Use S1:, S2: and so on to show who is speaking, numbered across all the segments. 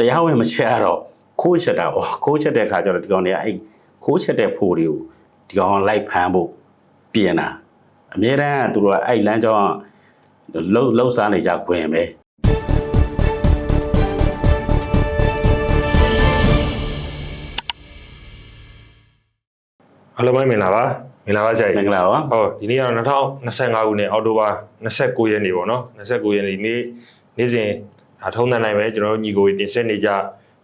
S1: တရားဝင်မချက်ရတော့ခိုးချက်တာပေါ့ခိုးချက်တဲ့ခါကျတော့ဒီကောင်တွေကအဲ့ခိုးချက်တဲ့ဖိုးတွေကိုဒီကောင်ကလိုက်ဖမ်းဖို့ပြင်တာအများတန်းကသူတို့ကအဲ့လမ်းကြောင်းကလှုပ်လှုပ်စားနေကြခွင်ပဲ
S2: အားလုံးပဲမင်္ဂလာပါမင်္ဂလာပါဆရာ
S1: မင်္ဂ
S2: ကြီး
S1: လာပါ
S2: ဟုတ်ဒီနေ့ကတော့2025ခုနှစ်အောက်တိုဘာ29ရက်နေ့ပေါ့နော်29ရက်နေ့နေ့နေ့စဉ် ဒါထုံးသန်းနိုင်ပဲကျွန်တော်တို့ညီကိုတွေတင်ဆက်နေကြ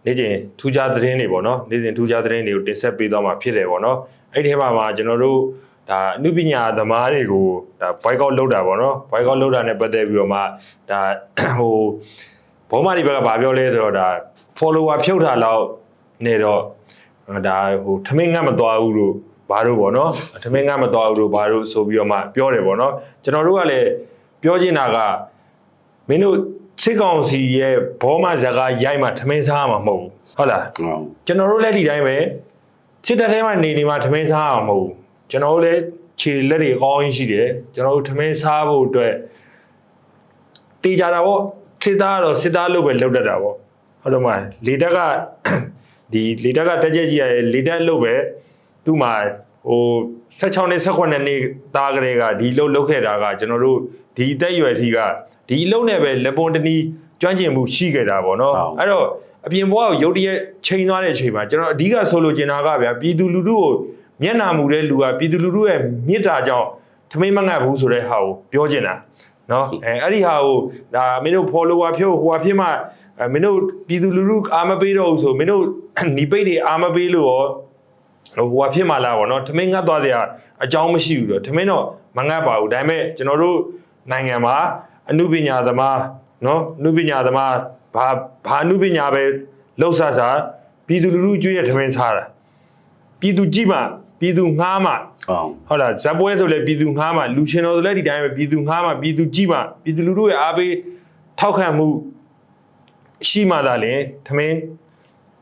S2: နေ့စဉ်ထူးခြားသတင်းတွေပေါ့နော်နေ့စဉ်ထူးခြားသတင်းတွေကိုတင်ဆက်ပေးသွားမှာဖြစ်တယ်ပေါ့နော်အဲ့ဒီထဲမှာမှာကျွန်တော်တို့ဒါအနုပညာသမားတွေကိုဒါ boycott လုပ်တာပေါ့နော် boycott လုပ်တာနဲ့ပတ်သက်ပြီးတော့မှဒါဟိုဘောမဒီဘက်ကဗာပြောလဲဆိုတော့ဒါ follower ဖြုတ်တာလောက်နေတော့ဒါဟိုထမင်းငတ်မသွားဘူးလို့ဘာလို့ပေါ့နော်ထမင်းငတ်မသွားဘူးလို့ဘာလို့ဆိုပြီးတော့မှပြောတယ်ပေါ့နော်ကျွန်တော်တို့ကလည်းပြောချင်တာကမင်းတို့ စစ်ကောင်စီရဲ့ဘောမဇကာရိုက်မှထမင်းစားမှာမဟုတ်ဘူးဟုတ်လား
S1: ဟုတ်
S2: ကျွန်တော်တို့လည်းဒီတိုင်းပဲစစ်တပ်ထဲမှာနေနေမှထမင်းစားမှာမဟုတ်ဘူးကျွန်တော်တို့လည်းခြေလက်တွေအကောင်းကြီးရှိတယ်ကျွန်တော်တို့ထမင်းစားဖို့အတွက်တေးကြတာပေါ့စစ်သားကတော့စစ်သားလို့ပဲလုပ်တတ်တာပေါ့ဟုတ်တော့မလားလေတက်ကဒီလေတက်ကတက်ကြကြီးရယ်လေတက်လို့ပဲသူ့မှာဟို16နှစ်18နှစ်သားကလေးကဒီလှုပ်လှုပ်ခဲ့တာကကျွန်တော်တို့ဒီအသက်အရွယ်ထိက ဒီလှုပ်နဲ့ပဲလက်ပွန်တနီးကျွမ်းကျင်မှုရှိခဲ့တာပေါ့နော်အဲ့တော့အပြင်ဘဝကိုရုတ်တရက်ချိန်သွားတဲ့အချိန်မှာကျွန်တော်အဓိကဆိုလိုချင်တာကဗျာပြည်သူလူထုကိုမျက်နာမူတဲ့လူကပြည်သူလူထုရဲ့မေတ္တာကြောင့်ထမိတ်မငတ်ဘူးဆိုတဲ့ဟာကိုပြောချင်တာနော်အဲအဲ့ဒီဟာကိုဒါမင်းတို့ follower ဖြုတ်ဟိုဟာဖြစ်မှအဲမင်းတို့ပြည်သူလူထုအာမပေးတော့ဘူးဆိုမင်းတို့ညီပိတ်တွေအာမပေးလို့ရောဟိုဟိုဟာဖြစ်မှလာပေါ့နော်ထမင်းငတ်သွားတဲ့အကြောင်းမရှိဘူးတော့ထမင်းတော့မငတ်ပါဘူးဒါပေမဲ့ကျွန်တော်တို့နိုင်ငံမှာ အမှုပညာသမားနော်အမှုပညာသမားဘာဘာအမှုပညာပဲလှုပ်ဆားစားပြည်သူလူထုကျွေးတဲ့ထမင်းစားတာပြည်သူကြည့်မှပြည်သူငှားမှ
S1: ဟုတ်
S2: ဟုတ်လားဇက်ပွဲဆိုလဲပြည်သူငှားမှလူရှင်တော်ဆိုလဲဒီတိုင်းပဲပြည်သူငှားမှပြည်သူကြည့်မှပြည်သူလူထုရဲ့အားပေးထောက်ခံမှုရှိမှသာလေထမင်း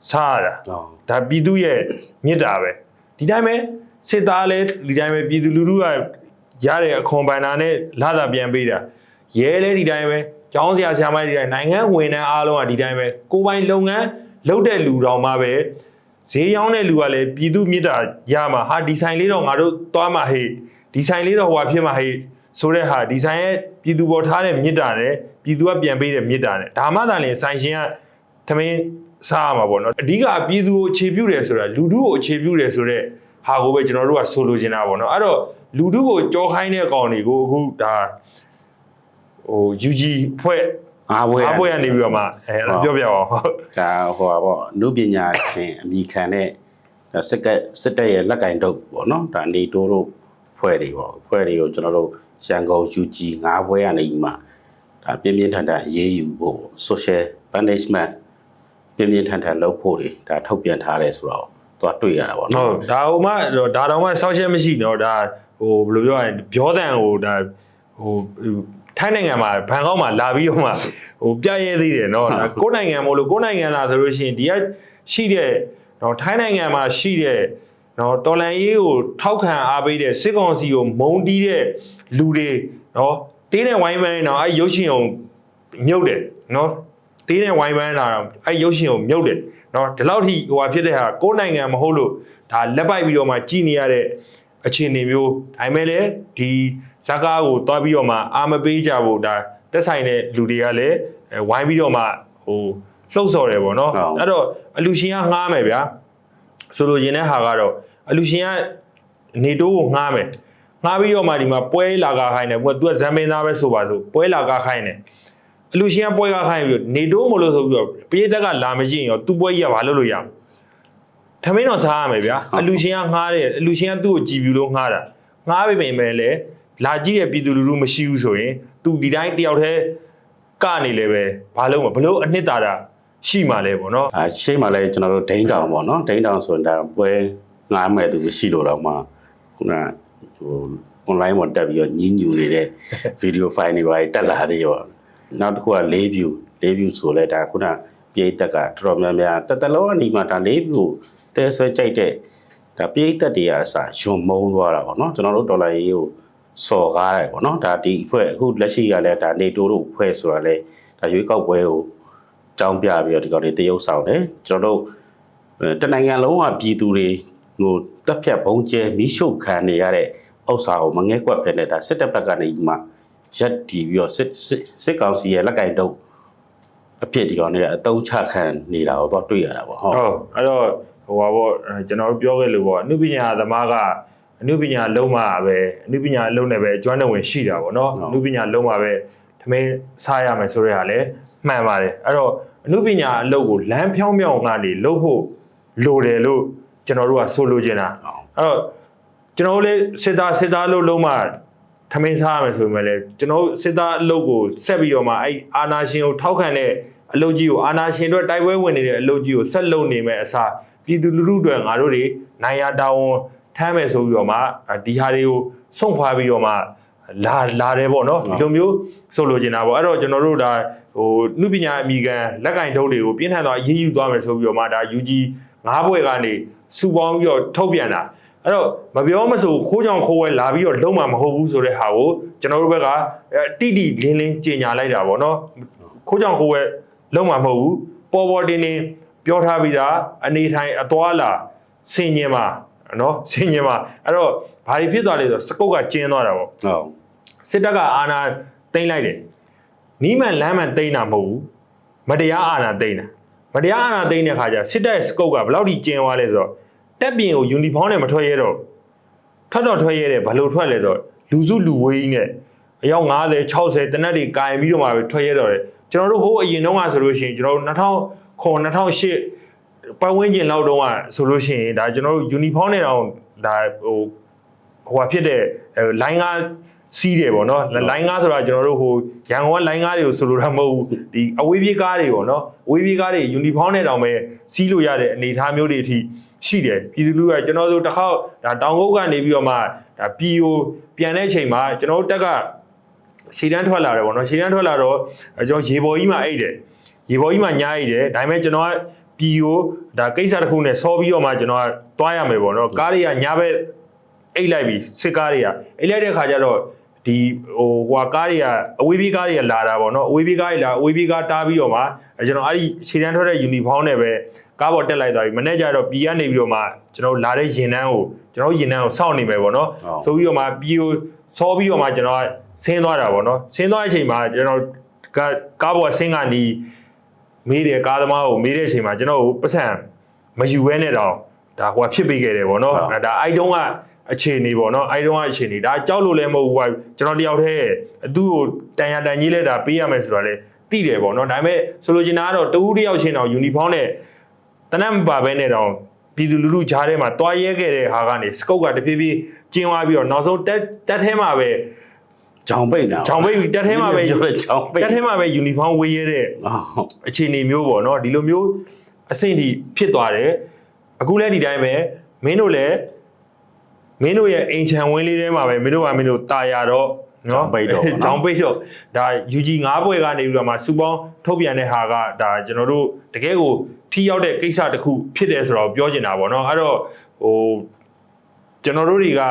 S2: စားရတာ
S1: ဟုတ်
S2: ဒါပြည်သူရဲ့မြစ်တာပဲဒီတိုင်းပဲစစ်သားလည်းဒီတိုင်းပဲပြည်သူလူထုကရတဲ့အခွန်ပန်နာနဲ့လာတာပြန်ပေးတာ ရဲလည်းဒီတိုင်းပဲကျောင်းဆရာဆရာမတွေဒီတိုင်းနိုင်ငံဝန်ထမ်းအားလုံးကဒီတိုင်းပဲကိုယ်ပိုင်လုပ်ငန်းလုပ်တဲ့လူတော်မှပဲဈေးရောင်းတဲ့လူကလည်းပြည်သူမြစ်တာရမှာဟာဒီဆိုင်လေးတော့ငါတို့သွားမှာဟေ့ဒီဆိုင်လေးတော့ဟိုဟာဖြစ်မှာဟေ့ဆိုတဲ့ဟာဒီဆိုင်ရဲ့ပြည်သူပေါ်ထားတဲ့မြစ်တာနဲ့ပြည်သူကပြန်ပေးတဲ့မြစ်တာနဲ့ဒါမှသာလေဆိုင်ရှင်ကသမင်းစားရမှာပေါ့နော်အဓိကပြည်သူကိုအခြေပြုတယ်ဆိုတာလူထုကိုအခြေပြုတယ်ဆိုတော့ဟာကိုပဲကျွန်တော်တို့ကဆိုလိုချင်တာပေါ့နော်အဲ့တော့လူထုကိုကြောခိုင်းတဲ့ကောင်တွေကိုအခုဒါ ဟို UG ဖွဲ့
S1: အားပွဲ
S2: အားပွဲကနေပြီးတော့မှအဲအဲ့ဒါပြောပြအောင်ဟုတ်
S1: ဒါဟိုပါပေါ့နုပညာရှင်အမိခံတဲ့ဒါစက်ကစစ်တပ်ရဲ့လက်ကင်တုပ်ပေါ့နော်ဒါနေတိုးတို့ဖွဲ့တွေပေါ့ဖွဲ့တွေကိုကျွန်တော်တို့ရန်ကုန် UG ငါးပွဲကနေမှဒါပြင်းပြင်းထန်ထန်အရေးယူဖို့ social punishment ပြင်းပြင်းထန်ထန်လုပ်ဖို့တွေဒါထုတ်ပြန်ထားတယ်ဆိုတော့သွားတွေ့ရတာပေါ့
S2: ဟု
S1: နော်
S2: တ်ဒါဟိုမှဒါတော့မှဆောက်ချက်မရှိတော့ဒါဟိုဘယ်လိုပြောရလဲပြောတန်ဟိုဒါဟို ထိုင်းနိုင်ငံမှာဘန်ကောက်မှာလာပြီးတော့မှဟိုပြရဲသေးတယ်เนาะဒါကိုယ်နိုင်ငံမို့လို့ကိုယ်နိုင်ငံလာဆိုလို့ရှိရင်ဒီကရှိတဲ့เนาะထိုင်းနိုင်ငံမှာရှိတဲ့เนาะတော်လန်ရေးကိုထောက်ခံအားပေးတဲ့စစ်ကောင်စီကိုမုံတီးတဲ့လူတွေเนาะတင်းတဲ့ဝိုင်းပန်းเนาะအဲရုပ်ရှင်အောင်မြုပ်တယ်เนาะတင်းတဲ့ဝိုင်းပန်းလာတော့အဲရုပ်ရှင်ကိုမြုပ်တယ်เนาะဒီလောက်ထိဟိုဟာဖြစ်တဲ့ဟာကိုယ်နိုင်ငံမဟုတ်လို့ဒါလက်ပိုက်ပြီးတော့မှကြည်နေရတဲ့အခြေအနေမျိုးဒါပေမဲ့လည်းဒီ ဇာကားကိုတွားပြီးတော့မှအာမပေးကြဖို့ဒါတက်ဆိုင်တဲ့လူတွေကလည်းအဲဝိုင်းပြီးတော့မှဟိုလှုပ်ဆော်တယ်ပေါ့နော်
S1: ဟုတ်
S2: အဲ့တော့အလူရှင်ကငှားမယ်ဗျာဆိုလိုချင်တဲ့ဟာကတော့အလူရှင်ကနေတိုးကိုငှားမယ်ငှားပြီးတော့မှဒီမှာပွဲလာကခိုင်းတယ်ဘုကသူကဇမ်မင်းသားပဲဆိုပါစို့ပွဲလာကခိုင်းတယ်အလူရှင်ကပွဲကခိုင်းပြီးတော့နေတိုးမလို့ဆိုပြီးတော့ပြေးတက်ကလာမကြည့်ရင်ရောသူ့ပွဲကြီးကဘာလုပ်လို့ရမလဲထမင်းတော့စားရမယ်ဗျာအလူရှင်ကငှားတယ်အလူရှင်ကသူ့ကိုကြည်ပြူလို့ငှားတာငှားပြီပဲလေ လာကြည့်ရဲ့ပြည်သူလူထုမရှိဘူးဆိုရင်သူဒီတိုင်းတယောက်တည်းကနေလေပဲဘာလို့မဘလို့အနှစ်သာရရှိမှလဲပေါ့နော်
S1: အဲရှေ့မှာလည်းကျွန်တော်တို့ဒိန်းတောင်ပေါ့နော်ဒိန်းတောင်ဆိုရင်ဒါပွဲငားမဲ့သူမရှိလို့တော့မှခုနဟို online မှာတက်ပြီးတော့ညင်းညူနေတဲ့ video file တွေပါတက်လာသေးရောနောက်တစ်ခုက4 view 4 view ဆိုလဲဒါခုနပြေးတက်ကတော်တော်များများတက်တလုံးအနေမှာဒါ4 view တဲဆွဲကြိုက်တဲ့ဒါပြေးတက်တွေကအစားယွံမုံသွားတာပေါ့နော်ကျွန်တော်တို့ဒေါ်လာရေးကို စော်ကားတယ်ပေါ့နော်ဒါဒီအဖွဲ့အခုလက်ရှိကလည်းဒါနေတိုးတို့ဖွဲ့ဆိုတာလဲဒါရွေးကောက်ပွဲကိုကြောင်းပြပြီးတော့ဒီကောင်တွေတရုပ်ဆောင်တယ်ကျွန်တော်တို့အဲတနိုင်ငံလုံးကပြည်သူတွေဟိုတက်ဖြတ်ဘုံကျဲမီးရှို့ခံနေရတဲ့ဥစ္စာကိုမငဲကွက်ဖက်နေတာစစ်တပ်ဘက်ကနေမှရက်တီပြီးတော့စစ်စစ်စစ်ကောင်စီရဲ့လက်ကင်တုပ်အဖြစ်ဒီကောင်တွေကအတုံးချခံနေတာကိုတော့တွေ့ရတာပေါ့ဟုတ်
S2: ဟုတ်အဲ့တော့ဟိုပါပေါ့အဲကျွန်တော်တို့ပြောခဲ့လို့ပေါ့အနုပညာသမားက အနုပညာလုံးမှာပဲအနုပညာလုံးနဲ့ပဲကျွမ်းတော်ဝင်ရှိတာပေါ့နော်အနုပညာလုံးမှာပဲသမင်းစားရမယ်ဆိုတဲ့ဟာလည်းမှန်ပါတယ်အဲ့တော့အနုပညာအလုပ်ကိုလမ်းဖြောင်းဖြောင်းကနေလုပ်ဖို့လိုတယ်လို့ကျွန်တော်တို့ကဆိုလိုချင်တာ
S1: ဟုတ်
S2: အဲ့တော့ကျွန်တော်တို့လည်းစစ်သားစစ်သားလို့လုံးမှာသမင်းစားရမယ်ဆိုပေမဲ့လည်းကျွန်တော်တို့စစ်သားအလုပ်ကိုဆက်ပြီးတော့မှအဲ့အာနာရှင်ကိုထောက်ခံတဲ့အလုပ်ကြီးကိုအာနာရှင်တို့တိုက်ပွဲဝင်နေတဲ့အလုပ်ကြီးကိုဆက်လုပ်နေမဲ့အစားပြည်သူလူထုတွေငါတို့တွေနိုင်ရတာဝန် ထမ်းမယ်ဆိုပြီးတော့မှဒီဟာတွေကိုဆုံးခွာပြီးတော့မှလာလာတယ်ပေါ့နော်ဒီလိုမျိုးဆိုလိုချင်တာပေါ့အဲ့တော့ကျွန်တော်တို့ဒါဟိုနှုပညာအမိခံလက်ကင်တုပ်တွေကိုပြင်းထန်သွားရေးယူသွားမယ်ဆိုပြီးတော့မှဒါ UG ငါးဘွဲကနေစူပေါင်းပြီးတော့ထုတ်ပြန်တာအဲ့တော့မပြောမဆိုခိုးကြောင်ခိုးဝဲလာပြီးတော့လုံးမှာမဟုတ်ဘူးဆိုတဲ့ဟာကိုကျွန်တော်တို့ဘက်ကအဲတိတိလင်းလင်းကြီးညာလိုက်တာပေါ့နော်ခိုးကြောင်ခိုးဝဲလုံးမှာမဟုတ်ဘူးပေါ်ပေါ်တင်းတင်းပြောထားပြီးသားအနေထိုင်အသွာလာဆင်ញင်မှာ နော်ဆင်ញင်မှာအဲ့တော့ဘာတွေဖြစ်သွားလဲဆိုတော့စကုတ်ကကျင်းသွားတာပေါ့
S1: ဟုတ်
S2: စစ်တပ်ကအာဏာသိမ်းလိုက်တယ်နီးမှန်လမ်းမှန်သိမ်းတာမဟုတ်ဘူးမတရားအာဏာသိမ်းတာမတရားအာဏာသိမ်းတဲ့ခါကျစစ်တပ်ရဲ့စကုတ်ကဘယ်လောက်ထိကျင်းသွားလဲဆိုတော့တက်ပြင်ကိုယူနီဖောင်းနဲ့မထွက်ရတော့ထွက်တော့ထွက်ရတဲ့ဘယ်လိုထွက်လဲဆိုတော့လူစုလူဝေးကြီးနဲ့အယောက်90 60တနက်တွေကင်ပြီးတော့မှပဲထွက်ရတော့တယ်ကျွန်တော်တို့ဟိုးအရင်တုန်းကဆိုလို့ရှိရင်ကျွန်တော်တို့2000 2008 ပတ်ဝန်းကျင်လောက်တုန်းကဆိုလို့ရှိရင်ဒါကျွန်တော်တို့ယူနီဖောင်းနဲ့တော့ဒါဟိုဟိုဟာဖြစ်တဲ့လိုင်းကားစီးတယ်ပေါ့နော်လိုင်းကားဆိုတာကျွန်တော်တို့ဟိုရန်ကုန်ကလိုင်းကားတွေကိုဆိုလိုတာမဟုတ်ဘူးဒီအဝေးပြေးကားတွေပေါ့နော်အဝေးပြေးကားတွေယူနီဖောင်းနဲ့တောင်ပဲစီးလို့ရတဲ့အနေအထားမျိုးတွေအထိရှိတယ်ပြည်သူလူကကျွန်တော်တို့တစ်ခေါက်ဒါတောင်ကုတ်ကနေပြီးတော့မှဒါပြည်ကိုပြန်တဲ့အချိန်မှာကျွန်တော်တို့တက်ကရှည်တန်းထွက်လာတယ်ပေါ့နော်ရှည်တန်းထွက်လာတော့ကျွန်တော်ရေပေါ်ကြီးမှာအိတ်တယ်ရေပေါ်ကြီးမှာညားအိတ်တယ်ဒါပေမဲ့ကျွန်တော်က ပြည်ကိုဒါကိစ္စတစ်ခုနဲ့ဆောပြီးတော့မှကျွန်တော်ကတွားရမယ်ပေါ့နော်ကားတွေကညာဘက်အိတ်လိုက်ပြီစစ်ကားတွေကအိတ်လိုက်တဲ့ခါကျတော့ဒီဟိုဟွာကားတွေကအဝေးပြေးကားတွေကလာတာပေါ့နော်အဝေးပြေးကားတွေလာအဝေးပြေးကားတားပြီးတော့မှအဲကျွန်တော်အဲ့ဒီခြေတန်းထွက်တဲ့ယူနီဖောင်းနဲ့ပဲကားပေါ်တက်လိုက်သွားပြီမနေ့ကျတော့ပြည်ကနေပြီးတော့မှကျွန်တော်လာတဲ့ရင်နှန်းကိုကျွန်တော်ရင်နှန်းကိုစောင့်နေမယ်ပေါ့နော်ဆိုပြီးတော့မှပြည်ကိုစောပြီးတော့မှကျွန်တော်ဆင်းသွားတာပေါ့နော်ဆင်းသွားတဲ့အချိန်မှာကျွန်တော်ကားကားပေါ်ဆင်းကနေ မေးတယ်ကားသမားကိုမေးတဲ့အချိန်မှာကျွန်တော်ကိုပတ်စံမယူဘဲနဲ့တော့ဒါဟိုဖြစ်ပေးခဲ့တယ်ပေါ့နော်ဒါအိုက်တုံးကအခြေအနေပေါ့နော်အဲဒီတော့အခြေအနေဒါကြောက်လို့လည်းမဟုတ်ဘူးကွာကျွန်တော်တယောက်တည်းသူ့ကိုတန်ရတန်ကြီးလဲတာပေးရမယ်ဆိုတာလဲသိတယ်ပေါ့နော်ဒါပေမဲ့ဆိုလိုချင်တာကတော့တူးတယောက်ချင်းတော့ယူနီဖောင်းနဲ့တနက်မပါဘဲနဲ့တော့ပြည်သူလူထုကြားထဲမှာတွားရဲခဲ့တဲ့ဟာကနေစကုတ်ကတဖြည်းဖြည်းကျင်းသွားပြီးတော့နောက်ဆုံးတက်တက်ထဲမှာပဲ
S1: ချောင်ပိတ်တာ
S2: ချောင်ပိတ်ပြီးတက်ထဲမှာပဲ
S1: ပြောတဲ့ချောင်ပိတ်
S2: တက်ထဲမှာပဲယူနီဖောင်းဝေးရတဲ့
S1: ဟုတ်
S2: အခြေအနေမျိုးပေါ့နော်ဒီလိုမျိုးအဆင့်ဒီဖြစ်သွားတယ်အခုလည်းဒီတိုင်းပဲမင်းတို့လည်းမင်းတို့ရဲ့အိမ်ချံဝင်းလေးထဲမှာပဲမင်းတို့ကမင်းတို့တာယာတော့နော်
S1: ကြောင်ပိတ်တော့ပေါ့နော်
S2: ကြောင်ပိတ်တော့ဒါ UG 9ဘွဲကနေပြီးတော့မှစူပေါင်းထုတ်ပြန်တဲ့ဟာကဒါကျွန်တော်တို့တကယ်ကိုထိရောက်တဲ့ကိစ္စတစ်ခုဖြစ်တယ်ဆိုတော့ပြောချင်တာပေါ့နော်အဲ့တော့ဟိုကျွန်တော်တို့တွေက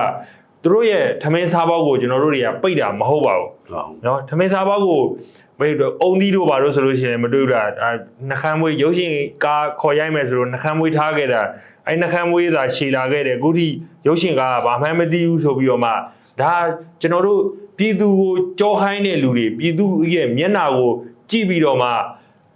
S2: သူတို့ရဲ့ထမင်းစားပေါက်ကိုကျွန်တော်တို့တွေကပိတ်တာမဟုတ်ပါဘူး
S1: ဟုတ်
S2: နော်ထမင်းစားပေါက်ကိုဘယ်လိုအုံသီးတို့ဘာလို့ဆိုလို့ရှိရင်မတွေ့ဘူးလားအာနှခမ်းမွေးရုပ်ရှင်ကားခေါ်ရိုက်မယ်ဆိုတော့နှခမ်းမွေးထားခဲ့တာအဲ့နှခမ်းမွေးသာခြေလာခဲ့တယ်အခုထိရုပ်ရှင်ကားကဘာမှမသိဘူးဆိုပြီးတော့မှဒါကျွန်တော်တို့ပြည်သူကိုကြောခိုင်းတဲ့လူတွေပြည်သူရဲ့မျက်နှာကိုကြည့်ပြီးတော့မှ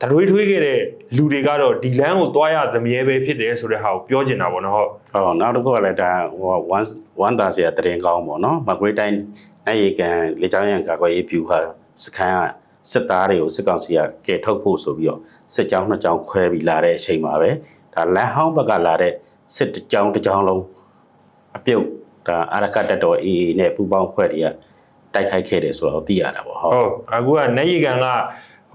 S2: တရွေးထွေးခဲ့တဲ့လူတွေကတော့ဒီလမ်းကိုတွားရသမရဲပဲဖြစ်တယ်ဆိုတဲ့ဟာကိုပြောချင်တာပေါ့နော်ဟုတ်
S1: ဟောနောက်တစ်ခုကလည်းဒါဟိုဝမ်ဝမ်တာစီတရင်ကောင်းပေါ့နော်မကွေးတိုင်းနိုင်ရီကန်လေချောင်းရံကာကွယ်ရေးဖြူဟာစခန်းကစစ်သားတွေကိုစစ်ကောင်စီကကဲထုတ်ဖို့ဆိုပြီးတော့စစ်ကြောင်းနှစ်ကြောင်းခွဲပြီးလာတဲ့အချိန်မှာပဲဒါလန်ဟောင်းဘက်ကလာတဲ့စစ်ကြောင်းတစ်ကြောင်းလုံးအပြုတ်ဒါအရကတက်တော်အေးအေးနဲ့ပူပေါင်းဖွဲ့တွေကတိုက်ခိုက်ခဲ့တယ်ဆိုတော့သိရတာပေါ့ဟုတ်
S2: ဟုတ်အခုကနေရီကန်က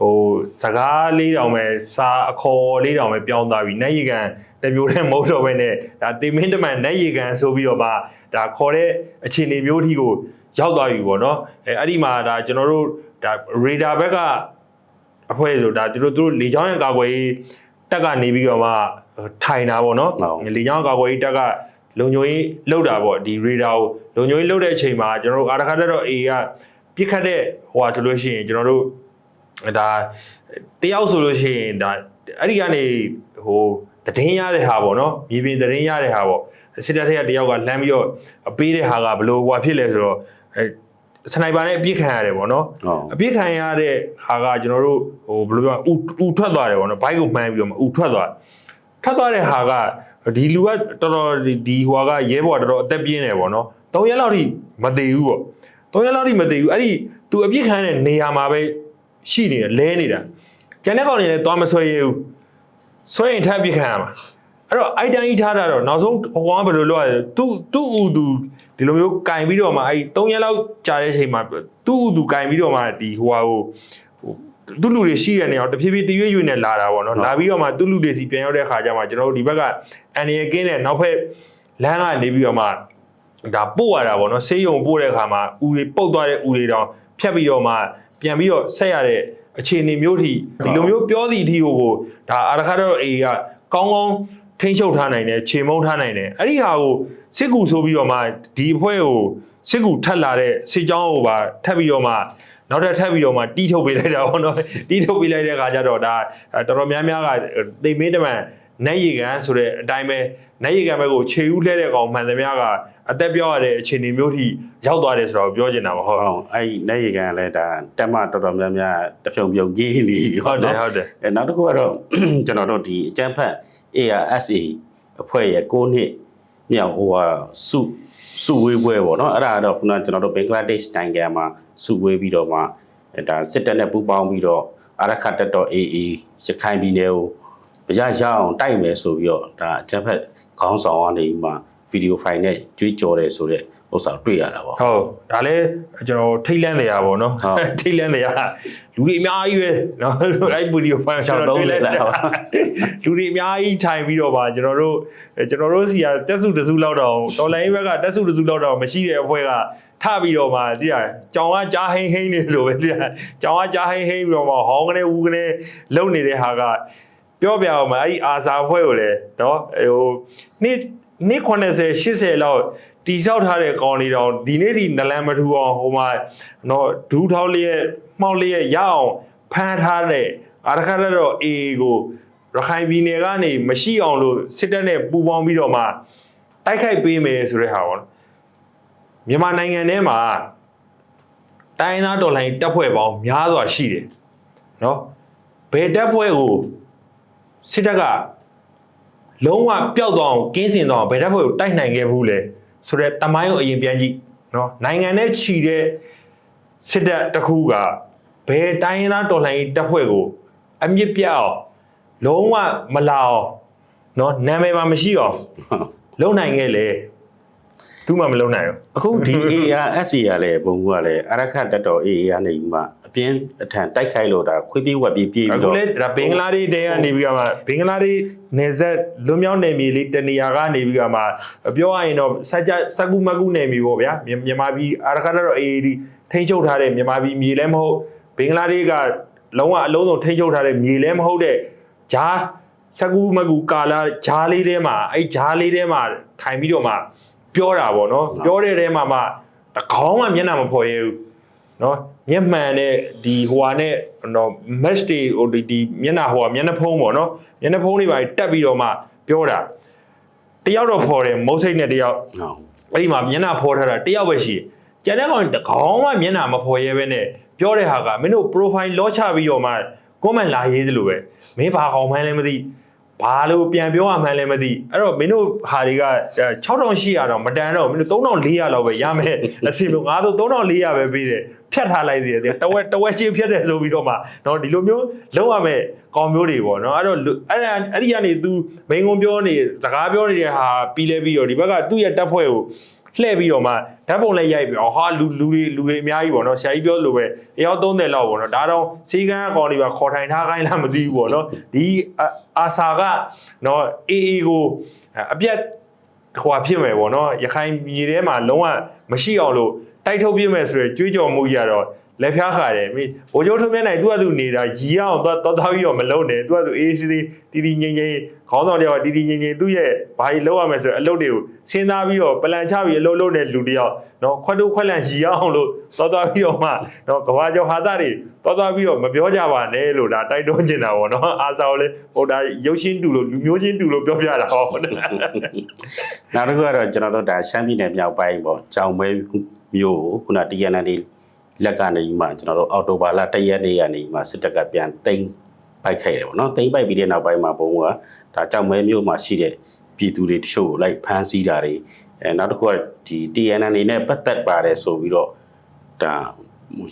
S2: ဟိုစကားလေးတောင်ပဲစာအခေါ်လေးတောင်ပဲပြောင်းသွားပြီနေရီကန်တမျိုးတည်းမဟုတ်တော့ဘဲနဲ့ဒါတေမင်းတမန်နေရီကန်ဆိုပြီးတော့မှဒါခေါ်တဲ့အခြေအနေမျိုးအထိကိုရောက်သွားပြီပေါ့နော်အဲအဲ့ဒီမှာဒါကျွန်တော်တို့ဒါရေဒါဘက်ကအဖွဲ့ဆိုဒါသူတို့သူတို့လေချောင်းရံကာကွယ်ရေးတက်ကနေပြီးတော့မှထိုင်တာပေါ့နော်လေချောင်းကာကွယ်ရေးတက်ကလုံခြုံရေးလောက်တာပေါ့ဒီရေဒါကိုလုံခြုံရေးလောက်တဲ့အချိန်မှာကျွန်တော်တို့အာတခါတက်တော့ A ကပြစ်ခတ်တဲ့ဟိုဟာဆိုလို့ရှိရင်ကျွန်တော်တို့ ဒါတယောက်ဆိုလို့ရှိရင်ဒါအဲ့ဒီကနေဟိုတည်င်းရတဲ့ဟာပေါ့နော်မြေပြင်တည်င်းရတဲ့ဟာပေါ့စစ်တပ်ထက်ကတယောက်ကလှမ်းပြီးတော့အပေးတဲ့ဟာကဘယ်လိုဟွာဖြစ်လဲဆိုတော့အဲစနိုက်ပါနဲ့အပြစ်ခံရတယ်ပေါ့နော်
S1: ဟုတ်
S2: အပြစ်ခံရတဲ့ဟာကကျွန်တော်တို့ဟိုဘယ်လိုပြောဥဥထွက်သွားတယ်ပေါ့နော်ဘိုက်ကိုမှန်းပြီးတော့မှဥထွက်သွားထွက်သွားတဲ့ဟာကဒီလူကတော်တော်ဒီဒီဟိုကရဲဘော်တော်တော်အသက်ပြင်းတယ်ပေါ့နော်၃ရက်လောက်ထိမသေးဘူးပေါ့၃ရက်လောက်ထိမသေးဘူးအဲ့ဒီသူအပြစ်ခံရတဲ့နေရာမှာပဲ ရှိနေတယ်လဲနေတာကျန်တဲ့ကောင်တွေလည်းသွားမဆွဲရဘူးဆွဲရင်ထပ်အပြစ်ခံရမှာအဲ့တော့အိုက်တန်ကြီးထားတာတော့နောက်ဆုံးဟိုကောင်ကဘယ်လိုလုပ်ရလဲသူသူ့ဥသူဒီလိုမျိုးကင်ပြီးတော့မှအဲ့၃ရက်လောက်ကြာတဲ့အချိန်မှာသူ့ဥသူကင်ပြီးတော့မှဒီဟိုဟာဟိုသူလူတွေရှိတဲ့နေရာကိုတဖြည်းဖြည်းတရွေ့ရွေ့နဲ့လာတာပေါ့နော်လာပြီးတော့မှသူလူတွေစီပြန်ရောက်တဲ့ခါကျမှကျွန်တော်တို့ဒီဘက်ကအန်ရီကင်းတဲ့နောက်ဖက်လမ်းကနေပြီးတော့မှဒါပို့ရတာပေါ့နော်ဆေးရုံပို့တဲ့ခါမှာဦးတွေပုတ်သွားတဲ့ဦးတွေတောင်ဖြတ်ပြီးတော့မှ ပြန်ပြီးတော့ဆက်ရတဲ့အခြေအနေမျိုးထိဒီလိုမျိုးပြောသည့်အထိကိုဒါအာရခါတော့အေကကောင်းကောင်းထိန်းချုပ်ထားနိုင်တယ်ခြေမုံထားနိုင်တယ်အဲ့ဒီဟာကိုစစ်ကူဆိုပြီးတော့မှဒီအဖွဲ့ကိုစစ်ကူထက်လာတဲ့စစ်ကြောင်းကိုပါထပ်ပြီးတော့မှနောက်ထပ်ထပ်ပြီးတော့မှတီးထုတ်ပေးလိုက်တာပေါ့နော်တီးထုတ်ပေးလိုက်တဲ့အခါကျတော့ဒါတော်တော်များများကသိမင်းတမန် နိုင်ရီကန်ဆိုတဲ့အတိုင်းပဲနိုင်ရီကန်ဘက်ကိုခြေဦးလှဲတဲ့ကောင်မှန်သမျှကအသက်ပြောရတဲ့အခြေအနေမျိုးထိရောက်သွားတယ်ဆိုတော့ပြောချင်တာပါဟုတ်
S1: ဟုတ်အဲ့ဒီနေရီကန်ကလည်းဒါတက်မတော်တော်များများတဖြုံဖြုံကြီးနေ
S2: ဟုတ်တယ်ဟုတ်တယ်
S1: အဲနောက်တစ်ခုကတော့ကျွန်တော်တို့ဒီအကျန်းဖတ် ARSA အဖွဲ့ရဲ့9နှစ်မြောက်ဟိုဟာစုစုဝေးပွဲပေါ့နော်အဲ့ဒါကတော့ခုနကကျွန်တော်တို့ဘင်္ဂလားဒေ့ရှ်နိုင်ငံမှာစုဝေးပြီးတော့မှအဲဒါစစ်တပ်နဲ့ပူးပေါင်းပြီးတော့အာရခတ်တပ်တော် AA ရခိုင်ပြည်နယ်ကို ရရအောင်တိုက်မယ်ဆိုပြီးတော့ဒါအကြက်ဖက်ခေါင်းဆောင်ကနေမှဗီဒီယိုဖိုင်နဲ့ကြွေးကြော်တယ်ဆိုတော့ဥစ္စာတွေ့ရတာပေါ့
S2: ဟုတ်ဒါလည်းကျွန်တော်ထိတ်လန့်နေရပါတော့ထိတ်လန့်နေရလူတွေအများကြီးပဲနော်လိုက်ဗီဒီယိုဖိုင်
S1: ကျွန်တော်တွေ့လိုက်တာ
S2: လူတွေအများကြီးထိုင်ပြီးတော့ပါကျွန်တော်တို့ကျွန်တော်တို့စီကတက်စုတစုလောက်တော့တော်လိုင်းဘက်ကတက်စုတစုလောက်တော့မရှိတဲ့အဖွဲ့ကထပြီးတော့မှတိရကြောင်ကကြားဟိန်းဟိန်းနေလို့ပဲတိရကြောင်ကကြားဟိန်းဟိန်းပြီးတော့မှဟောင်းကနေဦးကနေလုံနေတဲ့ဟာက ပြောပြအောင်မအဲ့ဒီအာစာဖွဲ့ကိုလည်းနော်ဟိုနေ့နေ့80 80လောက်တီလျှောက်ထားတဲ့ကောင်လေးတောင်ဒီနေ့ဒီနလန်မထူအောင်ဟိုမှာနော်ဒူးထောက်လျက်မှောက်လျက်ရအောင်ဖမ်းထားတဲ့အာရခရတော့အေကိုရခိုင်ပြည်နယ်ကနေမရှိအောင်လို့စစ်တပ်နဲ့ပူးပေါင်းပြီးတော့မှတိုက်ခိုက်ပေးမယ်ဆိုတဲ့ဟာပေါ့မြန်မာနိုင်ငံထဲမှာတိုင်းသားတော်လှန်တပ်ဖွဲ့ပေါင်းများစွာရှိတယ်နော်ဘယ်တပ်ဖွဲ့ကို စစ်တပ်ကလုံးဝပျောက်သွားအောင်ကင်းစင်သွားအောင်ဘယ်တပ်ဖွဲ့ကိုတိုက်နိုင်ခဲ့ဘူးလဲဆိုတော့တမိုင်းကိုအရင်ပြန်ကြည့်နော်နိုင်ငံနဲ့ခြီတဲ့စစ်တပ်တစ်ခုကဘယ်တိုင်းသားတော်လှန်ရေးတပ်ဖွဲ့ကိုအမြင့်ပြတ်အောင်လုံးဝမလာအောင်နော်နာမည်ပါမရှိအောင်လုံနိုင်ခဲ့လေ သူမှမလုံနိုင်ဘူး
S1: အခုဒီ ARSA ကလည်းဘုံကလည်းအရခတ်တက်တော် AA ကနေမှအပြင်းအထန်တိုက်ခိုက်လို့ဒါခွေးပြေးဝက်ပြေးပြေး
S2: အခု
S1: ပြီးတော့
S2: လေဒါဘင်္ဂလားဒေ့ရှ်တဲကနေပြီးတော့မှဘင်္ဂလားဒေ့ရှ်နေဆက်လွန်မြောက်နယ်မြေလေးတနေရာကနေပြီးတော့မှပြောရရင်တော့စัจစကူမကူနယ်မြေပေါ့ဗျာမြမြန်မာပြည်အာရခတ်တော့ AAD ထိန်းချုပ်ထားတဲ့မြန်မာပြည်မြေလည်းမဟုတ်ဘင်္ဂလားဒေ့ရှ်ကလုံးဝအလုံးစုံထိန်းချုပ်ထားတဲ့မြေလည်းမဟုတ်တဲ့ဂျာစကူမကူကာလာဂျာလေးထဲမှာအဲ့ဂျာလေးထဲမှာထိုင်ပြီးတော့မှ ပြောတာပေါ့နော်ပြောတဲ့ထဲမှာမှတကောင်းမှမျက်နှာမဖော်ရဘူးနော်မျက်မှန်နဲ့ဒီဟိုဟာနဲ့နော် match တွေဟိုဒီဒီမျက်နှာဟိုဟာမျက်နှာဖုံးပေါ့နော်မျက်နှာဖုံးတွေပါတက်ပြီးတော့မှပြောတာတယောက်တော့ဖော်တယ်မုတ်စိတ်နဲ့တယောက်
S1: ဟုတ်
S2: အဲ့ဒီမှာမျက်နှာဖော်ထားတာတယောက်ပဲရှိတယ်ကျန်တဲ့ကောင်တကောင်မှမျက်နှာမဖော်ရဲပဲနဲ့ပြောတဲ့ဟာကမင်းတို့ profile လောချပြီးတော့မှ comment လာရေးသလိုပဲမင်းဘာကောင်မှန်းလည်းမသိဘာ လို့ပြန်ပြောရမှန်းလည်းမသိအဲ့တော့မင်းတို့ဟာတွေက6800တော့မတန်တော့မင်းတို့3400လောက်ပဲရမယ်အစီလို့ငါတို့3400ပဲပေးတယ်ဖြတ်ထားလိုက်သေးတယ်တဝက်တဝက်ချင်းဖြတ်တယ်ဆိုပြီးတော့မှเนาะဒီလိုမျိုးလုံးဝမဲ့ကောင်မျိုးတွေပေါ့เนาะအဲ့တော့အဲ့ဒါအဲ့ဒီကနေ तू မိန်ကုံပြောနေစကားပြောနေတဲ့ဟာပြီးလဲပြီးတော့ဒီဘက်ကသူ့ရဲ့တပ်ဖွဲ့ကို လှည့်ပြီးတော့မှဓာတ်ပုံလည်းရိုက်ပြီးတော့ဟာလူလူတွေလူတွေအများကြီးပေါ့နော်ဆရာကြီးပြောလို့ပဲတယောက်30လောက်ပေါ့နော်ဒါတော့စီကန်းအကောင်တွေပါခေါ်ထိုင်ထားခိုင်းလားမသိဘူးပေါ့နော်ဒီအာအာစာကနော်အေအေကိုအပြက်ဟိုဟာဖြစ်မယ်ပေါ့နော်ရခိုင်ပြည်ထဲမှာလုံးဝမရှိအောင်လို့တိုက်ထုတ်ပြမယ်ဆိုရယ်ကြွေးကြော်မှုကြီးကတော့ လက်ဖျားခါတယ်မိဘိုးကျိုးထုံးမြတ်နိုင်သူကသူနေတာရီအောင်သွားသွားသွားပြီးတော့မလုံးနဲ့သူကသူအေးစီးစီးတီတီငိမ့်ငိမ့်ခေါင်းဆောင်တယောက်ကတီတီငိမ့်ငိမ့်သူ့ရဲ့ဘာကြီးလောက်ရမယ်ဆိုတော့အလုပ်တွေကိုစဉ်းစားပြီးတော့ပလန်ချပြီးအလုပ်လုပ်တဲ့လူတယောက်နော်ခွတ်တုခွက်လန်ရီအောင်လို့သွားသွားပြီးတော့မှနော်ကဘာကျော်ဟာတာတွေသွားသွားပြီးတော့မပြောကြပါနဲ့လို့ဒါတိုက်တွန်းချင်တာပေါ့နော်အာစာကိုလေဟိုဒါရုပ်ရှင်တူလို့လူမျိုးချင်းတူလို့ပြောပြတာဟောနော်
S1: နောက်တစ်ခုကတော့ကျွန်တော်တို့ဒါရှမ်းပြည်နယ်မြောက်ပိုင်းပေါ့ကြောင်မဲမျိုးကိုခုန TNL လ က်ကနေမှကျွန်တော်တို့အော်တိုဘာလ၁ရက်နေ့ကနေမှစစ်တပ်ကပြန်တိမ့်ပိုက်ခိုက်တယ်ပေါ့နော်တိမ့်ပိုက်ပြီးတဲ့နောက်ပိုင်းမှာဘုံကဒါကြောင်မဲမျိုးမှာရှိတဲ့ပြည်သူတွေတချို့ကိုလိုက်ဖမ်းဆီးတာတွေအဲနောက်တစ်ခုကဒီ TNL နဲ့ပတ်သက်ပါတယ်ဆိုပြီးတော့ဒါ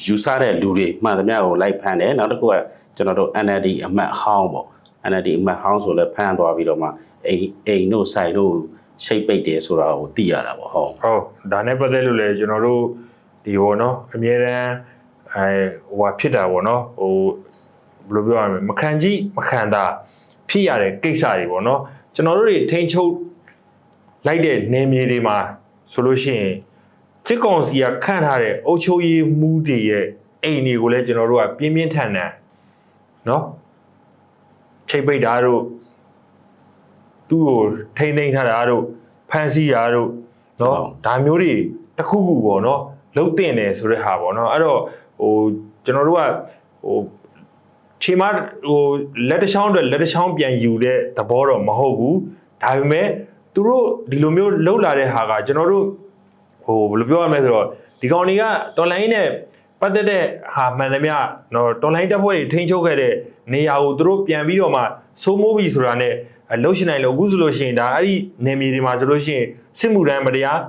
S1: ယူဆတဲ့လူတွေမှန်သမျှကိုလိုက်ဖမ်းတယ်နောက်တစ်ခုကကျွန်တော်တို့ NLD အမတ်ဟောင်းပေါ့ NLD အမတ်ဟောင်းဆိုလဲဖမ်းသွားပြီးတော့မှအိမ်အိမ်တို့ဆိုင်တို့ရှိတ်ပိတ်တယ်ဆိုတာကိုသိရတာပေါ့ဟုတ်
S2: ဟုတ်ဒါနဲ့ပတ်သက်လို့လည်းကျွန်တော်တို့ ဒီဘောနော်အမြဲတမ်းအဲဟိုဖြစ်တာပေါ့နော်ဟိုဘယ်လိုပြောရမလဲမခံကြည့်မခံတာဖြစ်ရတဲ့ကိစ္စတွေပေါ့နော်ကျွန်တော်တို့တွေထိန်ချုပ်လိုက်တဲ့နေမြေတွေမှာဆိုလို့ရှိရင်စစ်ကောင်စီကခန့်ထားတဲ့အုပ်ချုပ်ရေးမှူးတွေရဲ့အိမ်တွေကိုလည်းကျွန်တော်တို့ကပြင်းပြင်းထန်ထန်နော်ချိတ်ပိတ်တာတို့သူ့ကိုထိမ့်သိမ်းထားတာတို့ဖမ်းဆီးတာတို့နော်ဒါမျိုးတွေတစ်ခုခုပေါ့နော် လှုပ်တင်တယ်ဆိုတဲ့ဟာပေါ့နော်အဲ့တော့ဟိုကျွန်တော်တို့ကဟိုချိန်မဟိုလက်တစ်ချောင်းအတွက်လက်တစ်ချောင်းပြန်ယူတဲ့သဘောတော့မဟုတ်ဘူးဒါပေမဲ့သူတို့ဒီလိုမျိုးလှုပ်လာတဲ့ဟာကကျွန်တော်တို့ဟိုဘယ်လိုပြောရမလဲဆိုတော့ဒီကောင်တွေကတော်လိုင်းနဲ့ပတ်သက်တဲ့ဟာမှန်သမျှနော်တော်လိုင်းတပ်ဖွဲ့တွေထိန်းချုပ်ခဲ့တဲ့နေရာကိုသူတို့ပြန်ပြီးတော့မှစိုးမိုးပြီဆိုတာနဲ့လှုပ်ရှင်နိုင်လို့အခုဆိုလို့ရှိရင်ဒါအဲ့ဒီနေမြေတွေမှာဆိုလို့ရှိရင်စစ်မှုထမ်းမတရား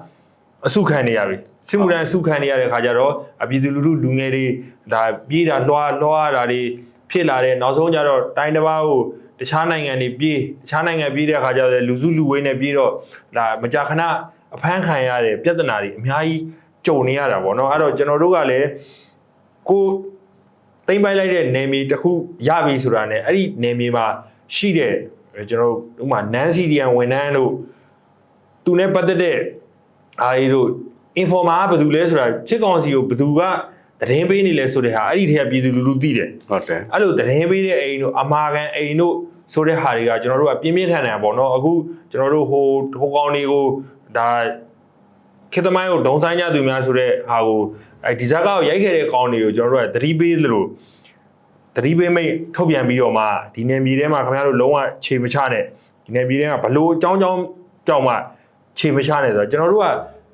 S2: အစုခံနေရပြီစစ်မှုထမ်းအစုခံနေရတဲ့ခါကျတော့အပြည်သူလူထုလူငယ်တွေဒါပြေးတာလွှားလွှားတာတွေဖြစ်လာတဲ့နောက်ဆုံးကျတော့တိုင်းတစ်ပါးကိုတခြားနိုင်ငံတွေပြေးတခြားနိုင်ငံပြေးတဲ့ခါကျတော့လူစုလူဝေးနဲ့ပြေးတော့ဒါမကြာခဏအဖမ်းခံရတဲ့ပြဿနာတွေအများကြီးကြုံနေရတာပေါ့နော်အဲ့တော့ကျွန်တော်တို့ကလည်းကိုတိမ့်ပိုက်လိုက်တဲ့နေမီတစ်ခုရပြီဆိုတာ ਨੇ အဲ့ဒီနေမီမှာရှိတဲ့ကျွန်တော်တို့ဥပမာနန်းစီဒီယန်ဝန်ထမ်းတို့သူနဲ့ပတ်သက်တဲ့ အားရီတို့ informer ကဘယ်သူလဲဆိုတာချစ်ကောင်စီကိုဘယ်သူကသတင်းပေးနေလဲဆိုတဲ့ဟာအဲ့ဒီထက်ပြည်သူလူထုသိတယ်
S1: ဟုတ်တယ်
S2: အဲ့လိုသတင်းပေးတဲ့အိမ်တို့အမာကန်အိမ်တို့ဆိုတဲ့ဟာတွေကကျွန်တော်တို့ကပြင်းပြင်းထန်ထန်ပေါ့နော်အခုကျွန်တော်တို့ဟိုဟိုကောင်တွေကိုဒါခေတ္တမိုင်းကိုဒုံဆိုင်ကြသူများဆိုတဲ့ဟာကိုအဲဒီဇာတ်ကောက်ရိုက်ခဲ့တဲ့ကောင်တွေကိုကျွန်တော်တို့ကသတိပေးသလိုသတိပေးမိတ်ထုတ်ပြန်ပြီးတော့မှဒီနယ်မြေထဲမှာခင်ဗျားတို့လုံးဝခြေမချနဲ့ဒီနယ်မြေထဲမှာဘလို့အကြောင်းကြောင်းကြောင့်မှ ခြေမချနဲ့ဆိုတော့ကျွန်တော်တို့က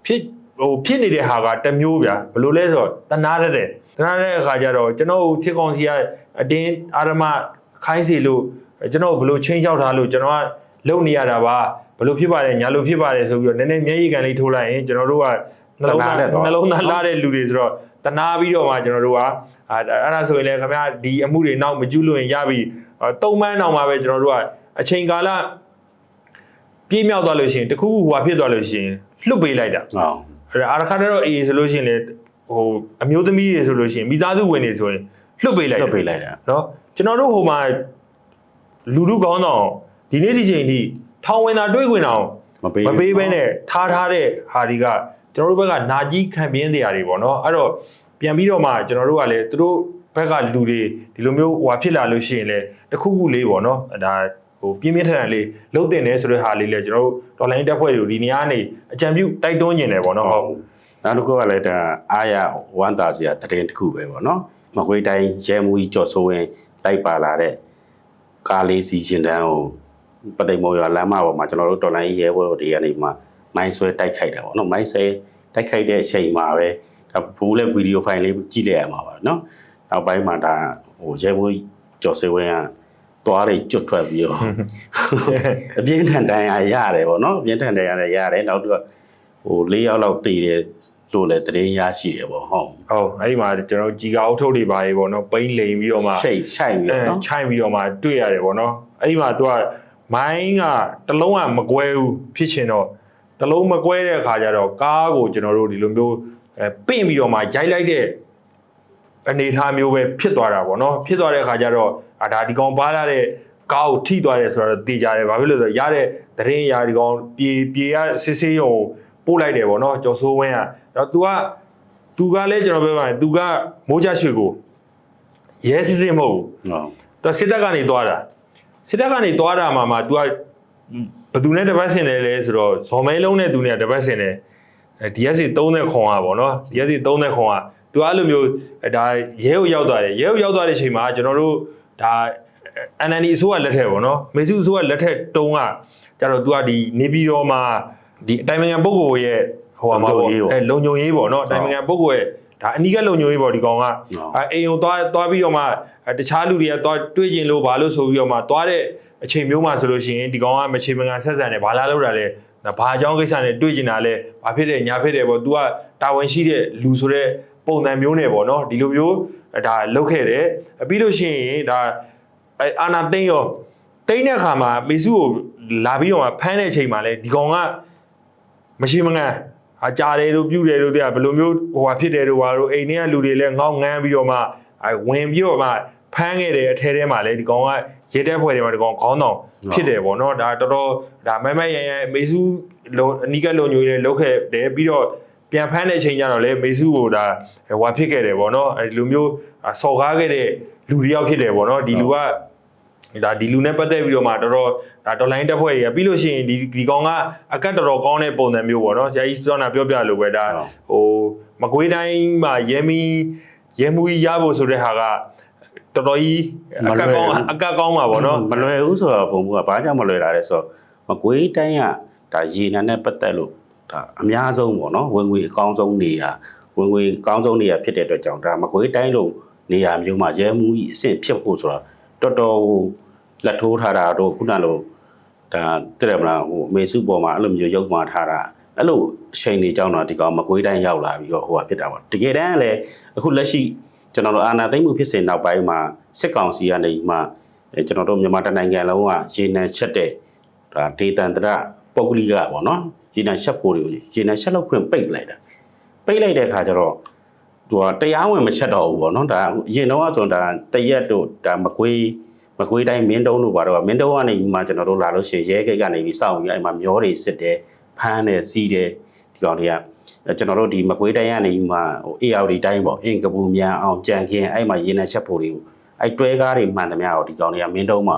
S2: ဖြစ်ဟိုဖြစ်နေတဲ့ဟာကတစ်မျိုးဗျာဘလို့လဲဆိုတော့တနာရတယ်တနာရတဲ့အခါကျတော့ကျွန်တော်တို့ချစ်ကောင်စီကအတင်းအာရမခိုင်းစီလို့ကျွန်တော်ဘလို့ချင်းချောက်ထားလို့ကျွန်တော်ကလုံနေရတာပါဘလို့ဖြစ်ပါတယ်ညာလို့ဖြစ်ပါတယ်ဆိုပြီးတော့နည်းနည်းမျက်ရည်ကန်လေးထိုးလိုက်ရင်ကျွန်တော်တို့ကနှလုံးသားနှလုံးသားလာတဲ့လူတွေဆိုတော့တနာပြီးတော့မှကျွန်တော်တို့ကအဲ့ဒါဆိုရင်လည်းခင်ဗျာဒီအမှုတွေနောက်မကျူးလို့ရင်ရပြီတုံးမန်းအောင်မှာပဲကျွန်တော်တို့ကအချိန်ကာလ ပြေးမြောက်သွားလို့ရှိရင်တခုခုဟိုဟာဖြစ်သွားလို့ရှိရင်လွတ်ပေးလိုက်တာ
S1: ဟုတ်
S2: အဲ့ဒါအာရခါတော့အေးဆိုလို့ရှိရင်လေဟိုအမျိုးသမီးတွေဆိုလို့ရှိရင်မိသားစုဝင်တွေဆိုရင်လွတ်ပေးလိုက်
S1: လွတ်ပေးလိုက်တာ
S2: နော်ကျွန်တော်တို့ဟိုမှာလူလူကောင်းတော့ဒီနေ့ဒီချိန်ထိထောင်ဝင်တာတွေးခွင်အောင်
S1: မပေး
S2: မပေးဘဲနဲ့ထားထားတဲ့ဟာတွေကကျွန်တော်တို့ဘက်ကနာကြီးခံပြင်းတရားတွေပေါ့နော်အဲ့တော့ပြန်ပြီးတော့မှကျွန်တော်တို့ကလည်းသူတို့ဘက်ကလူတွေဒီလိုမျိုးဟိုဟာဖြစ်လာလို့ရှိရင်လေတခုခုလေးပေါ့နော်ဒါ ဟိုပြင်းပြင်းထန်ထန်လေးလှုပ်တင်နေဆိုတဲ့ဟာလေးလေကျွန်တော်တို့ဒေါ်လာရင်းတက်ဖွဲ့တွေကိုဒီနေရာကနေအကြံပြုတိုက်တွန်းနေတယ်ပေါ့နော်ဟုတ်
S1: နောက်တစ်ခုကလည်းဒါအားရဝမ်းသာစရာတည်င်းတစ်ခုပဲပေါ့နော်မကွေးတိုင်းရဲမှုကြီးကြော်စိုးဝင်လိုက်ပါလာတဲ့ကားလေးစီရှင်တန်းကိုပသိမ်မော်ရွာလမ်းမပေါ်မှာကျွန်တော်တို့တော်လိုင်းရဲဘော်တွေကနေမှမိုင်းဆွဲတိုက်ခိုက်တယ်ပေါ့နော်မိုင်းဆွဲတိုက်ခိုက်တဲ့အချိန်မှာပဲဒါဘူးလည်းဗီဒီယိုဖိုင်လေးကြည့်လိုက်ရမှာပါနော်နောက်ပိုင်းမှာဒါဟိုရဲမှုကြီးကြော်စိုးဝင်က သွားတွေကျွတ်ထွက်ပြီးတော့အပြင်းထန်တန်ရာရတယ်ပေါ့နော်အပြင်းထန်တန်ရာရတယ်ရတယ်နောက်တစ်ခါဟို၄ယောက်လောက်တည်တယ်လို့လည်းတရင်ရရှိတယ်ပေါ့ဟုတ်
S2: ဟုတ်အဲ့ဒီမှာကျွန်တော်ကြီးကအုပ်ထုတ်တွေပါရေပေါ့နော်ပိန်းလိန်ပြီးတော့မှ
S1: ရှိတ်ရှိုက်ပြီး
S2: အဲ
S1: တော့နော်
S2: ချိုင်ပြီးတော့မှတွေ့ရတယ်ပေါ့နော်အဲ့ဒီမှာသူကမိုင်းကတလုံးကမကွဲဘူးဖြစ်ချင်တော့တလုံးမကွဲတဲ့အခါကျတော့ကားကိုကျွန်တော်တို့ဒီလိုမျိုးအဲပင့်ပြီးတော့မှရိုက်လိုက်တဲ့အနေအထားမျိုးပဲဖြစ်သွားတာပေါ့နော်ဖြစ်သွားတဲ့အခါကျတော့ အာဒါဒီကောင်ပါလာတဲ့ကားကိုထိသွားတယ်ဆိုတော့တေးကြတယ်ဘာဖြစ်လို့လဲဆိုတော့ရတဲ့သတင်းအရာဒီကောင်ပြေပြေရစစ်ဆေးရုံကိုပို့လိုက်တယ်ပေါ့နော်ကျော်စိုးဝင်းကတော့ तू က သူကလည်းကျွန်တော်ပြောပါမယ်သူကမိုးချရွှေကိုရဲစစ်စစ်မဟုတ်ဘူး
S1: ဟုတ်
S2: သူစစ်တပ်ကနေသွားတာစစ်တပ်ကနေသွားတာမှာမှ तू ကဘယ်သူနဲ့တပတ်ဆင်တယ်လဲဆိုတော့ဇော်မဲလုံးနဲ့သူနဲ့တပတ်ဆင်တယ်အဲ DSC 30ခွန်อ่ะဗောနော် DSC 30ခွန်อ่ะ तू အဲ့လိုမျိုးဒါရဲကိုရောက်သွားတယ်ရဲကိုရောက်သွားတဲ့အချိန်မှာကျွန်တော်တို့ ဒါ NND အစိုးရလက်ထက်ဗောနော်မေစုအစိုးရလက်ထက်တုန်းကကျတော့ तू ကဒီနေပြည်တော်မှာဒီအတိုင်းအမြန်ပုဂ္ဂိုလ်ရဲ့ဟိုမှာဗောအဲလုံခြုံရေးဗောနော်အတိုင်းအမြန်ပုဂ္ဂိုလ်ရဲ့ဒါအနီးကလုံခြုံရေးဗောဒီကောင်ကအဲအိမ်ကိုသွားသွားပြီးတော့မှအဲတခြားလူတွေကသွားတွေ့ကျင်လို့ဘာလို့ဆိုပြီးတော့မှသွားတဲ့အချိန်မျိုးမှဆိုလို့ရှိရင်ဒီကောင်ကမချေမငံဆက်ဆံတယ်ဘာလာလို့တာလဲဒါဘာအကြောင်းကိစ္စနဲ့တွေ့ကျင်တာလဲဘာဖြစ်တယ်ညာဖြစ်တယ်ပေါ့ तू ကတာဝန်ရှိတဲ့လူဆိုတဲ့ ပုံစံမျိုးနဲ့ပေါ့နော်ဒီလိုမျိုးအဲဒါလုတ်ခဲ့တယ်အပြီးလို့ရှိရင်ဒါအဲအာနာသိန်းရောသိန်းတဲ့အခါမှာမေစုကိုလာပြီးတော့မှဖမ်းတဲ့အချိန်မှာလဲဒီကောင်ကမရှိမငန်းအကြတယ်လို့ပြုတယ်လို့တဲ့ဘယ်လိုမျိုးဟိုဟာဖြစ်တယ်လို့ဟာတို့အိမ်ထဲကလူတွေလည်းငေါငန်းပြီးတော့မှအဲဝင်ပြီးတော့မှဖမ်းခဲ့တယ်အထဲထဲမှာလည်းဒီကောင်ကရဲတဲ့ဖွဲ့တွေမှာဒီကောင်ခေါင်းတောင်ဖြစ်တယ်ပေါ့နော်ဒါတော်တော်ဒါမမရရန်မေစုလုံအနီးကလုံညွေနဲ့လောက်ခဲ့တယ်ပြီးတော့ ပြန်ဖမ်းတဲ့အချိန်ကျတော့လေမေစုကိုဒါဟိုဟာဖြစ်ခဲ့တယ်ပေါ့နော်အဲဒီလိုမျိုးဆော်ကားခဲ့တဲ့လူတစ်ယောက်ဖြစ်တယ်ပေါ့နော်ဒီလူကဒါဒီလူနဲ့ပတ်သက်ပြီးတော့မှတော်တော်ဒါတော်လိုင်းတက်ဖွဲ့ကြီးပြီးလို့ရှိရင်ဒီဒီကောင်ကအကတ်တော်တော်ကောင်းတဲ့ပုံစံမျိုးပေါ့နော်ဆရာကြီးစောနာပြောပြလို့ပဲဒါဟိုမကွေးတိုင်းမှာရဲမီရဲမှုကြီးရဖို့ဆိုတဲ့ဟာကတော်တော်ကြီးအကတ်ကောင်းအကတ်ကောင်းပါပေါ့နော်
S1: မလွယ်ဘူးဆိုတော့ဘုံဘူးကဘာကြောင့်မလွယ်တာလဲဆိုတော့မကွေးတိုင်းကဒါရေနံနဲ့ပတ်သက်လို့ ဒါအများဆုံးပေါ့နော်ဝင်ငွေအကောင်းဆုံးနေရာဝင်ငွေအကောင်းဆုံးနေရာဖြစ်တဲ့အတွက်ကြောင့်ဒါမကွေးတိုင်းလို့နေရာမျိုးမှာရဲမှုကြီးအဆင့်ဖြစ်ဖို့ဆိုတော့တော်တော်ဟိုလက်ထိုးထားတာတော့ခုနလိုဒါတည့်တယ်မလားဟိုအမေစုပေါ်မှာအဲ့လိုမျိုးရုပ်မာထားတာအဲ့လိုအချိန်နေကြောင်းတော့ဒီကောင်မကွေးတိုင်းရောက်လာပြီးတော့ဟိုဟာဖြစ်တာပေါ့တကယ်တမ်းကလည်းအခုလက်ရှိကျွန်တော်တို့အာဏာသိမ်းမှုဖြစ်စဉ်နောက်ပိုင်းမှာစစ်ကောင်စီကနေမှအဲကျွန်တော်တို့မြန်မာတိုင်းနိုင်ငံလုံးကရေနံချက်တဲ့ဒါဒေတန်တရပုဂ္ဂလိကပေါ့နော် ရေနံချက်ဖို့တွေကိုရေနံချက်လောက်ခွင့်ပိတ်လိုက်တာပိတ်လိုက်တဲ့အခါကျတော့သူကတရားဝင်မချက်တော့ဘူးပေါ့နော်ဒါအရင်တော့ဆိုတော့ဒါတရက်တို့ဒါမကွေးမကွေးတိုင်းမင်းတုံးတို့ဘာတော့မင်းတုံးကနေမှကျွန်တော်တို့လာလို့ရှိရင်ရဲကိတ်ကနေပြီးစောင့်ပြီးအဲ့မှာမျောတွေစစ်တယ်ဖမ်းတယ်စီးတယ်ဒီကောင်တွေကအဲကျွန်တော်တို့ဒီမကွေးတိုင်းကနေမှဟို AR တိုင်းပေါ့အင်ကပူမြန်အောင်ကြံခင်းအဲ့မှာရေနံချက်ဖို့တွေကိုအဲ့တွဲကားတွေမှန်သမျှတော့ဒီကောင်တွေကမင်းတုံးမှာ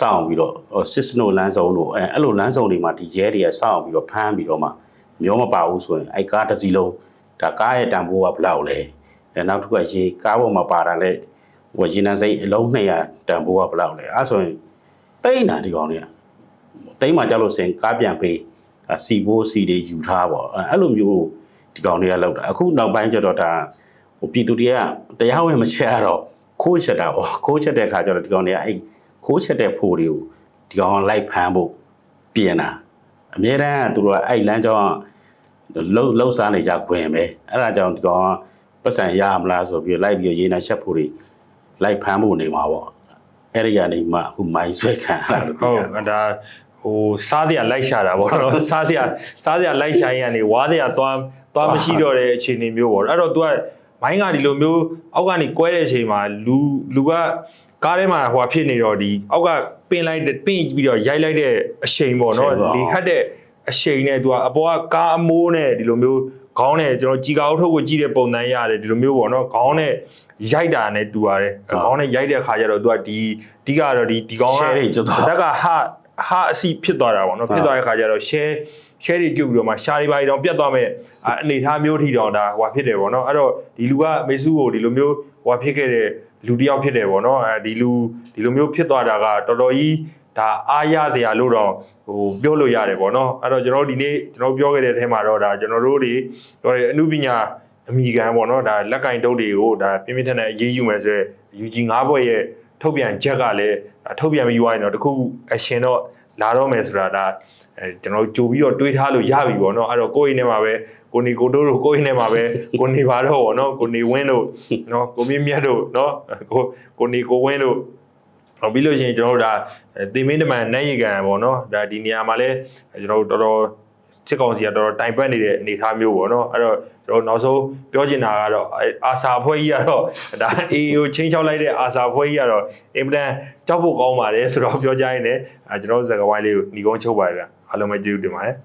S1: စောင့်ပြီးတော့စစ်စနိုလမ်းစုံတို့အဲအဲ့လိုလမ်းစုံတွေမှာဒီရဲတွေကစောင့်ပြီးတော့ဖမ်းပြီးတော့မှမျိုးမပါဘူးဆိုရင်အဲ့ကားတစ်စီးလုံးဒါကားရဲ့တန်ဖိုးကဘယ်လောက်လဲအဲနောက်တစ်ခုကရေကားပေါ်မှာပါတာလဲဟိုရေနံစိမ့်အလုံး200တန်ဖိုးကဘယ်လောက်လဲအဲဆိုရင်တိတ်နာဒီကောင်တွေကတိတ်မှကြောက်လို့စင်ကားပြန်ပေးဒါစီဘိုးစီတွေယူထားပေါ့အဲအဲ့လိုမျိုးဒီကောင်တွေကလောက်တာအခုနောက်ပိုင်းကျတော့ဒါဟိုပြည်သူတွေကတရားဝင်မချက်ရတော့ခိုးချက်တာပေါ့ခိုးချက်တဲ့ခါကျတော့ဒီကောင်တွေကအဲ့ ခိုးချက်တဲ့ဖိုးတွေကိုဒီကောင်ကလိုက်ဖမ်းဖို့ပြင်တာအများတန်းကသူတို့ကအဲ့လမ်းကြောင်းကလှုပ်လှုပ်စားနေကြခွင်ပဲအဲ့ဒါကြောင့်ဒီကောင်ကပတ်စံရမလားဆိုပြီးလိုက်ပြီးရေနံချက်ဖိုးတွေလိုက်ဖမ်းဖို့နေမှာပေါ့အဲ့ဒီကနေမှအခုမိုင်းဆွဲခံရတာလို့
S2: ဟု
S1: ပြော
S2: တ်ဒါဟိုစားတရားလိုက်ရှာတာပေါ့နော်စားတရားစားတရားလိုက်ရှာရင်ကနေဝါတရားသွားသွားမရှိတော့တဲ့အခြေအနေမျိုးပေါ့အဲ့တော့ तू ကမိုင်းကဒီလိုမျိုးအောက်ကနေကွဲတဲ့အချိန်မှာလူလူက ကားထဲမှာဟိုဖြစ်နေတော့ဒီအောက်ကပင်လိုက်ပင်ပြီးတော့ရိုက်လိုက်တဲ့အချိန်ပေါ့နော်လေခတ်တဲ့အချိန်နဲ့ तू ကအပေါ်ကကားအမိုးနဲ့ဒီလိုမျိုးခေါင်းနဲ့ကျွန်တော်ជីကာအုပ်ထုတ်ကိုကြည့်တဲ့ပုံစံရတယ်ဒီလိုမျိုးပေါ့နော်ခေါင်းနဲ့ရိုက်တာနဲ့တူရတယ်ခေါင်းနဲ့ရိုက်တဲ့အခါကျတော့ तू ကဒီအဓိကတော့ဒီဒီကောင်က
S1: ရှယ်တွေကျွတ်သွား
S2: တက်ကဟာဟာအစီဖြစ်သွားတာပေါ့နော်ဖြစ်သွားတဲ့ခါကျတော့ share share တွေကျုပ်ပြီးတော့မှရှားတွေပါတွေတော့ပြတ်သွားမဲ့အာအနေထားမျိုးထိတော့ဒါဟိုဖြစ်တယ်ပေါ့နော်အဲ့တော့ဒီလူကမေစုကိုဒီလိုမျိုးဟိုဖြစ်ခဲ့တဲ့ လူတစ်ယောက်ဖြစ်တယ်ပေါ့နော်အဲဒီလူဒီလိုမျိုးဖြစ်သွားတာကတော်တော်ကြီးဒါအားရတရားလို့တော့ဟိုပြောလို့ရတယ်ပေါ့နော်အဲ့တော့ကျွန်တော်တို့ဒီနေ့ကျွန်တော်ပြောခဲ့တဲ့အထဲမှာတော့ဒါကျွန်တော်တို့တွေတော့အမှုပညာအမိခံပေါ့နော်ဒါလက်ကင်တုပ်တွေကိုဒါပြင်းပြင်းထန်ထန်အရေးယူမယ်ဆိုရယ် UG 9ဘွဲ့ရဲ့ထုတ်ပြန်ချက်ကလည်းဒါထုတ်ပြန်ပြီးသွားရင်တော့တခု action တော့လာတော့မယ်ဆိုတာဒါအဲကျွန်တော်တို့ကြိုပြီးတော့တွေးထားလို့ရပြီပေါ့နော်အဲ့တော့ကိုယ့်အိမ်ထဲမှာပဲ ကိုနေကိုတို့တို့ကိုယ့်အိမ်ထဲမှာပဲကိုနေပါတော့ပေါ့နော်ကိုနေဝင်းတို့နော်ကိုမြင့်မြတ်တို့နော်ကိုကိုနေကိုဝင်းတို့ဟောပြီးလို့ရှိရင်ကျွန်တော်တို့ဒါတင်မင်းတမန်နိုင်ရီကန်ပေါ့နော်ဒါဒီနေရာမှာလဲကျွန်တော်တို့တော်တော်စစ်ကောင်စီကတော်တော်တိုင်ပတ်နေတဲ့အနေအထားမျိုးပေါ့နော်အဲ့တော့ကျွန်တော်နောက်ဆုံးပြောချင်တာကတော့အာစာဖွဲ့ကြီးကတော့ဒါ AA ကိုချင်းချောက်လိုက်တဲ့အာစာဖွဲ့ကြီးကတော့အင်ပလန်ကြောက်ဖို့ကောင်းပါတယ်ဆိုတော့ပြောကြရင်လည်းကျွန်တော်စကားဝိုင်းလေးကိုညီကုန်းချုပ်ပါဗျာအားလုံးပဲကျေးဇူးတင်ပါတယ်